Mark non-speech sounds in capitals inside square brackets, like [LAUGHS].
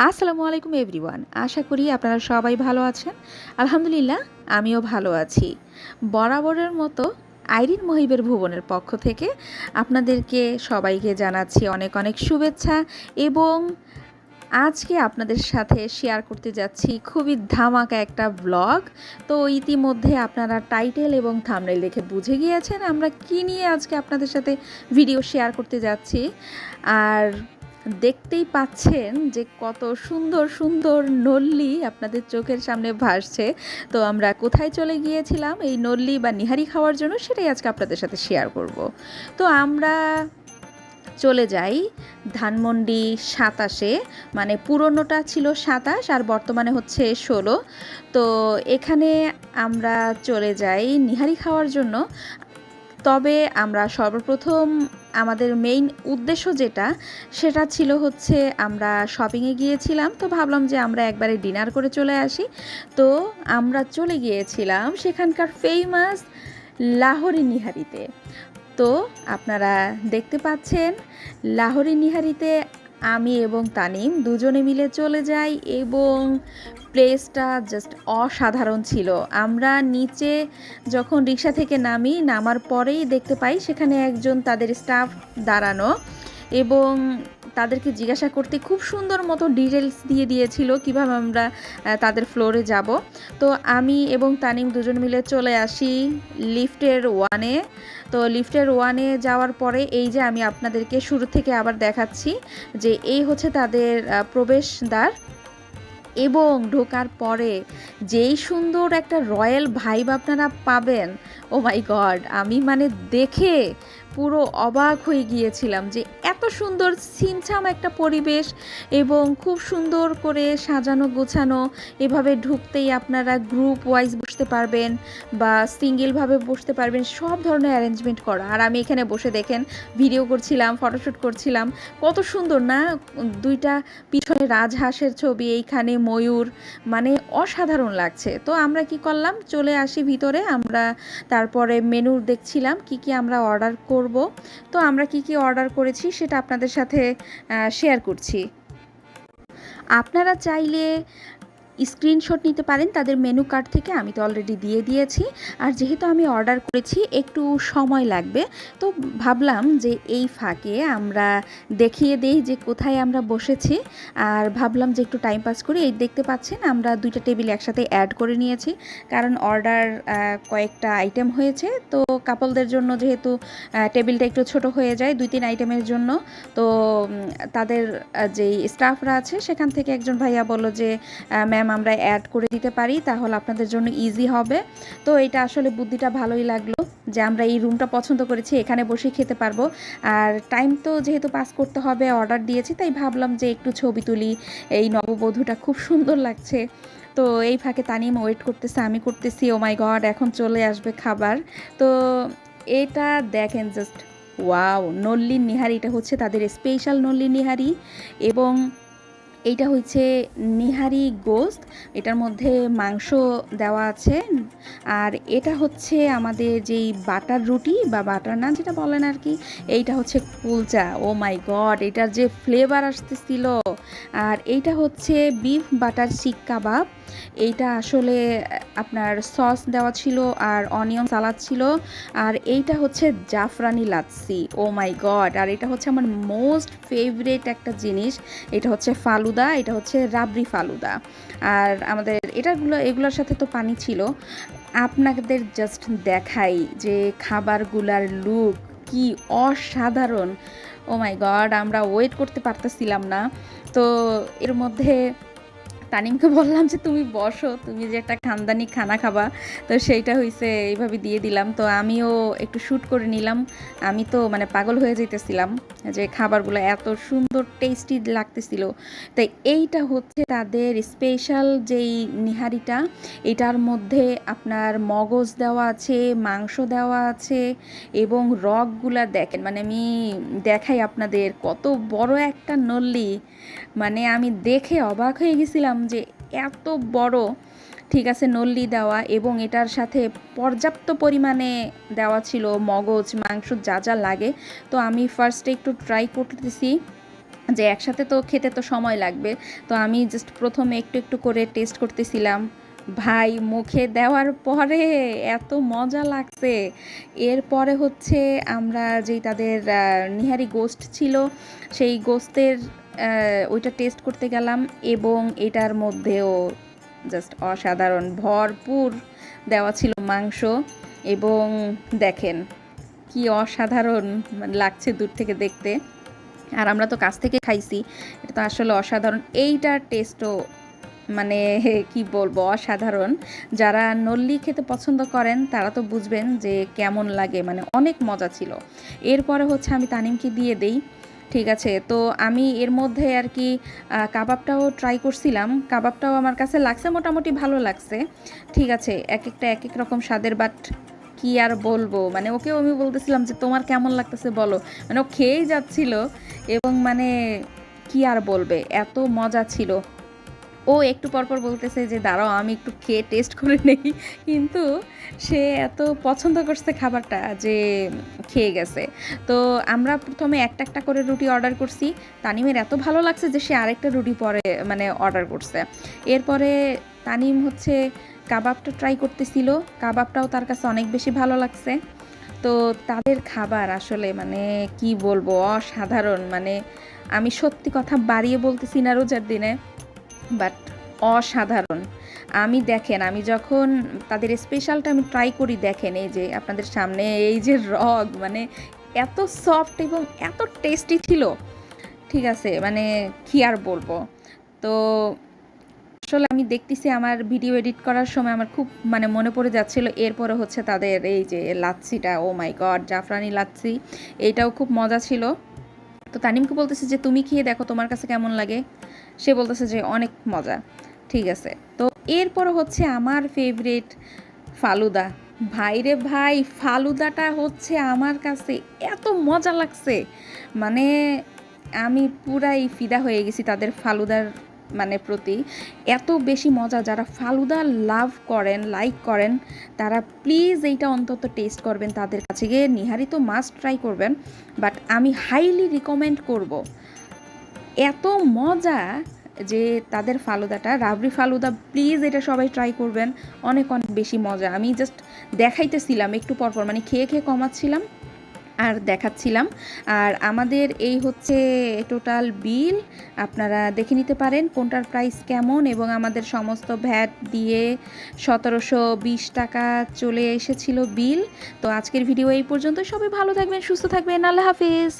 আসসালামু আলাইকুম এভরিওয়ান। আশা করি আপনারা সবাই ভালো আছেন। আলহামদুলিল্লাহ, আমিও ভালো আছি। বরাবরের মতো আইরিন মহিবের ভুবনের পক্ষ থেকে আপনাদেরকে সবাইকে জানাচ্ছি অনেক অনেক শুভেচ্ছা এবং আজকে আপনাদের সাথে শেয়ার করতে যাচ্ছি খুবই ধামাকা একটা ব্লগ তো ইতিমধ্যে আপনারা টাইটেল এবং থামনেল দেখে বুঝে গিয়েছেন আমরা কি নিয়ে আজকে আপনাদের সাথে ভিডিও শেয়ার করতে যাচ্ছি। আর দেখতেই পাচ্ছেন যে কত সুন্দর সুন্দর নল্লি আপনাদের চোখের সামনে ভাসছে। তো আমরা কোথায় চলে গিয়েছিলাম? এই নল্লি বা নিহারি খাওয়ার জন্য সেটাই আজকে আপনাদের সাথে শেয়ার করব। তো আমরা চলে যাই ধানমন্ডি সাতাশে। মানে পুরনোটা ছিল সাতাশ আর বর্তমানে হচ্ছে ষোলো। তো এখানে আমরা চলে যাই নিহারি খাওয়ার জন্য। তবে আমরা সর্বপ্রথম আমাদের মেইন উদ্দেশ্য যেটা, সেটা ছিল হচ্ছে আমরা শপিংয়ে গিয়েছিলাম, তো ভাবলাম যে আমরা একবারে ডিনার করে চলে আসি। তো আমরা চলে গিয়েছিলাম সেখানকার ফেমাস লাহোরি নিহারিতে। তো আপনারা দেখতে পাচ্ছেন, লাহোরি নিহারিতে আমি এবং তানিম দুজনে মিলে চলে যাই এবং প্লেসটা জাস্ট অসাধারণ ছিল। আমরা নিচে যখন রিক্সা থেকে নামি, নামার পরেই দেখতে পাই সেখানে একজন তাদের স্টাফ দাঁড়ানো। এবং তাদেরকে জিজ্ঞাসা করতে খুব সুন্দর মতো ডিটেলস দিয়ে দিয়েছিল কীভাবে আমরা তাদের ফ্লোরে যাব। তো আমি এবং তানিম দুজন মিলে চলে আসি লিফটের ওয়ানে তো লিফটের ওয়ানে যাওয়ার পরে এই যে আমি আপনাদেরকে শুরু থেকে আবার দেখাচ্ছি যে এই হচ্ছে তাদের প্রবেশদ্বার। এবং ঢোকার পরে যেই সুন্দর একটা রয়্যাল ভাইব আপনারা পাবেন ও মাই গড আমি মানে দেখে পুরো অবাক হয়ে গিয়েছিলাম যে এত সুন্দর সিনছাম একটা পরিবেশ এবং খুব সুন্দর করে সাজানো গোছানো। এভাবে ঢুকতেই আপনারা গ্রুপ ওয়াইজ বসতে পারবেন বা সিঙ্গেলভাবে বসতে পারবেন, সব ধরনের অ্যারেঞ্জমেন্ট করা। আর আমি এখানে বসে দেখেন ভিডিও করছিলাম ফটোশ্যুট করছিলাম। কত সুন্দর না? দুইটা পিছনে রাজহাঁসের ছবি, এইখানে ময়ূর মানে অসাধারণ লাগছে। তো আমরা কি করলাম? চলে আসি ভিতরে, আমরা তারপরে মেনু দেখছিলাম, কি কি আমরা অর্ডার করব। তো আমরা কি কি অর্ডার করেছি সেটা আপনাদের সাথে শেয়ার করছি। আপনারা চাইলে স্ক্রিনশট নিতে পারেন, তাদের মেনু কার্ড থেকে আমি তো অলরেডি দিয়ে দিয়েছি। আর যেহেতু আমি অর্ডার করেছি, একটু সময় লাগবে, তো ভাবলাম যে এই ফাঁকে আমরা দেখিয়ে দেই যে কোথায় আমরা বসেছি। আর ভাবলাম যে একটু টাইম পাস করি, এই দেখতে পাচ্ছেন আমরা দুইটা টেবিল একসাথে অ্যাড করে নিয়েছি। কারণ অর্ডার কয়েকটা আইটেম হয়েছে, তো কাপলদের জন্য যেহেতু টেবিলটা একটু ছোট হয়ে যায়, দুই তিন আইটেমের জন্য, তো তাদের যেই স্টাফরা আছে, সেখান থেকে একজন ভাইয়া বলল যে ম্যাম আমরা অ্যাড করে দিতে পারি, তাহলে আপনাদের জন্য ইজি হবে। তো এটা আসলে বুদ্ধিটা ভালোই লাগল যে আমরা এই রুমটা পছন্দ করেছি, এখানে বসেই খেতে পারব। আর টাইম তো যেহেতু পাস করতে হবে অর্ডার দিয়েছি, তাই ভাবলাম যে একটু ছবি তুলি। এই নববধূটা খুব সুন্দর লাগছে। তো এই ফাঁকে তানিম ওয়েট করতেছে, আমি করতেছি ও মাই গড এখন চলে আসবে খাবার। তো এটা দেখেন জাস্ট ওয়াও নল্লি নিহারি, এটা হচ্ছে তাদের স্পেশাল নল্লি নিহারি। এবং এইটা হচ্ছে নিহারি গোস্ত। এটার মধ্যে মাংস দেওয়া আছে। আর এটা হচ্ছে আমাদের যেই বাটার রুটি বা বাটার নান যেটা বলেন আর কি, এইটা হচ্ছে কুলচা। ও মাই গড, এটার যে ফ্লেভার আসতেছিল। আর এইটা হচ্ছে বিফ বাটার শিক কাবাব। এইটা আসলে, আপনার সস দেওয়া ছিল আর অনিয়ন সালাদ ছিল। আর এইটা হচ্ছে জাফরানি লাচ্ছি। ও মাই গড আর এটা হচ্ছে আমার মোস্ট ফেভারেট একটা জিনিস। এটা হচ্ছে ফালুদা, এটা হচ্ছে রাবড়ি ফালুদা। আর আমাদের এটাগুলো, এগুলোর সাথে তো পানি ছিল। আপনাদের জাস্ট দেখাই যে খাবারগুলার লুক কি অসাধারণ। ও মাই গড আমরা ওয়েট করতে পারতেছিলাম না। তো এর মধ্যে তানিমকে বললাম যে, তুমি বসো, তুমি যে একটা খানদানি খানা খাবা। তো সেইটা হয়েছে এইভাবে দিয়ে দিলাম। তো আমিও একটু শ্যুট করে নিলাম। আমি তো মানে পাগল হয়ে যেতেছিলাম যে, খাবারগুলো এত সুন্দর টেস্টি লাগতেছিল। তাই এইটা হচ্ছে তাদের স্পেশাল যেই নিহারিটা, এটার মধ্যে আপনার মগজ দেওয়া আছে, মাংস দেওয়া আছে এবং রকগুলা দেখেন। মানে আমি দেখাই আপনাদের কত বড় একটা নল্লি। মানে আমি দেখে অবাক হয়ে গেছিলাম যে এত বড়, ঠিক আছে, নল্লি দেওয়া এবং এটার সাথে পর্যাপ্ত পরিমাণে দেওয়া ছিল মগজ, মাংস, যা যা লাগে। তো আমি ফার্স্টে একটু ট্রাই করতেছি যে একসাথে তো খেতে তো সময় লাগবে। তো আমি জাস্ট প্রথমে একটু একটু করে টেস্ট করতেছিলাম। ভাই, মুখে দেওয়ার পরে এত মজা লাগছে। এরপরে হচ্ছে আমরা যেই তাদের নিহারি গোস্ট ছিল, সেই গোস্তের ওইটা টেস্ট করতে গেলাম এবং এটার মধ্যেও জাস্ট অসাধারণ, ভরপুর দেওয়া ছিল মাংস এবং দেখেন কি অসাধারণ লাগছে দূর থেকে দেখতে। আর আমরা তো কাছ থেকে খাইছি, এটা তো আসলে অসাধারণ। এইটার টেস্টও মানে [LAUGHS] কি বলব, অসাধারণ। যারা নল্লি খেতে পছন্দ করেন, তারা তো বুঝবেন যে কেমন লাগে মানে অনেক মজা ছিল। এরপরে হচ্ছে আমি তানিমকে দিয়ে দেই। ঠিক আছে। তো আমি এর মধ্যে আর কি কাবাবটাও ট্রাই করছিলাম। কাবাবটাও আমার কাছে লাগছে, মোটামুটি ভালো লাগছে। ঠিক আছে এক একটা এক এক রকম স্বাদের বাট কি আর বলব? মানে ওকেও আমি বলতেছিলাম যে, তোমার কেমন লাগতেছে বলো? মানে ও খেয়েই যাচ্ছিল এবং মানে কি আর বলবে? এত মজা ছিল। ও একটু পরপর বলতেছে যে, দাঁড়াও, আমি একটু খেয়ে টেস্ট করে নেই। কিন্তু সে এত পছন্দ করছে খাবারটা যে, খেয়ে গেছে। তো আমরা প্রথমে একটা একটা করে রুটি অর্ডার করছি। তানিমের এত ভালো লাগছে যে, সে আরেকটা রুটি পরে মানে অর্ডার করছে। এরপরে তানিম হচ্ছে কাবাবটা ট্রাই করতেছিল। কাবাবটাও তার কাছে অনেক বেশি ভালো লাগছে। তো তাদের খাবার আসলে মানে কি বলব, অসাধারণ। মানে আমি সত্যি কথা বাড়িয়ে বলতেছি না রোজার দিনে। বাট অসাধারণ। আমি দেখেন, আমি যখন তাদের স্পেশালটা আমি ট্রাই করি দেখেন, এই যে আপনাদের সামনে এই যে রগ মানে এত সফট এবং এত টেস্টি ছিল। ঠিক আছে মানে কি আর বলব? তো আসলে আমি দেখতেছি আমার ভিডিও এডিট করার সময় আমার খুব মানে মনে পড়ে যাচ্ছিল, এরপরে হচ্ছে তাদের এই যে লাচ্ছিটা ও মাই গড জাফরানি লাচ্ছি, এইটাও খুব মজা ছিল। তো তানিমকে বলতেছে যে, তুমি খেয়ে দেখো তোমার কাছে কেমন লাগে? সে বলতেছে যে, অনেক মজা। ঠিক আছে। তো এরপর হচ্ছে আমার ফেভারিট ফালুদা। ভাইরে ভাই, ফালুদাটা হচ্ছে আমার কাছে এত মজা লাগছে। মানে আমি পুরাই ফিদা হয়ে গেছি তাদের ফালুদার মানে প্রতি এত বেশি মজা যারা ফালুদা লাভ করেন লাইক করেন, তারা প্লিজ এইটা অন্তত টেস্ট করবেন তাদের কাছে গিয়ে। নিহারি তো মাস্ট ট্রাই করবেন বাট আমি হাইলি রিকমেন্ড করব। এত মজা যে তাদের ফালুদাটা, রাবড়ি ফালুদা প্লিজ এটা সবাই ট্রাই করবেন। অনেক অনেক বেশি মজা। আমি জাস্ট দেখাইতেছিলাম, একটু পরপর মানে খেয়ে খেয়ে কমাচ্ছিলাম। আর দেখাচ্ছিলাম। আর আমাদের এই হচ্ছে টোটাল বিল আপনারা দেখে নিতে পারেন কোনটার প্রাইস কেমন এবং আমাদের সমস্ত ভ্যাট দিয়ে সতেরোশো বিশ টাকা চলে এসেছিল বিল তো আজকের ভিডিও এই পর্যন্ত সবাই ভালো থাকবেন, সুস্থ থাকবেন। আল্লাহ হাফিজ।